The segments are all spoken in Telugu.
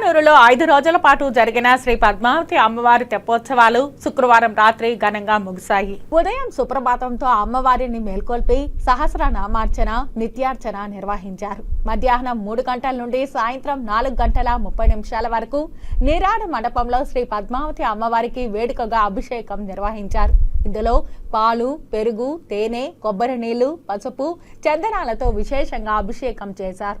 తిరుచానూరులో ఐదు రోజుల పాటు జరిగిన శ్రీ పద్మావతి అమ్మవారి తెప్పోత్సవాలు శుక్రవారం రాత్రి ఘనంగా ముగిశాయి. ఉదయం సుప్రభాతంతో అమ్మవారిని మేల్కొల్పి సహస్ర నామార్చన నిత్యార్చన నిర్వహించారు. మధ్యాహ్నం మూడు గంటల నుండి సాయంత్రం నాలుగు గంటల ముప్పై నిమిషాల వరకు నీరాడ మండపంలో శ్రీ పద్మావతి అమ్మవారికి వేడుకగా అభిషేకం నిర్వహించారు. ఇందులో పాలు పెరుగు తేనె కొబ్బరి నీళ్ళు పసుపు చందనాలతో విశేషంగా అభిషేకం చేశారు.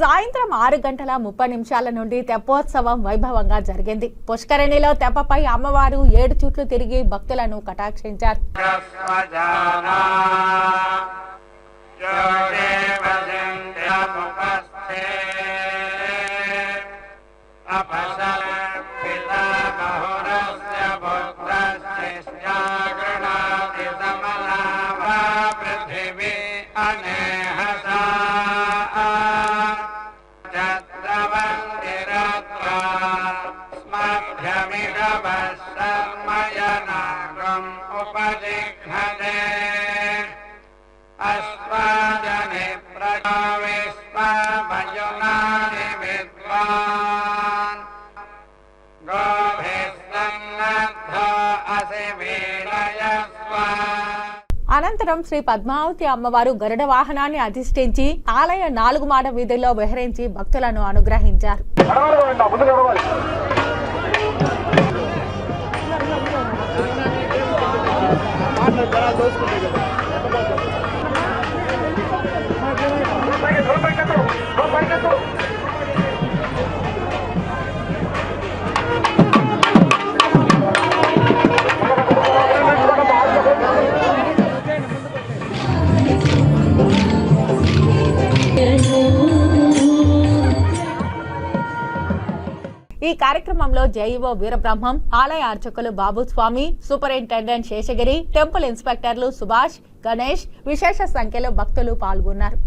సాయంత్రం ఆరు గంటల ముప్పై నిమిషాల నుండి తెప్పోత్సవం వైభవంగా జరిగింది. పుష్కరిణిలో తెప్పపై అమ్మవారు ఏడు చుట్లు తిరిగి భక్తులను కటాక్షించారు. పృథివీ అనేహసా అనంతరం శ్రీ పద్మావతి అమ్మవారు గరుడ వాహనాన్ని అధిష్ఠించి ఆలయ నాలుగు మాడ వీధుల్లో విహరించి భక్తులను అనుగ్రహించారు. दोस्त ఈ కార్యక్రమంలో జైవో వీరబ్రహ్మం ఆలయ అర్చకులు Babuswamy superintendent Seshagiri temple inspectors Subhash Ganesh విశేష సంఖ్యలో భక్తులు పాల్గొన్నారు.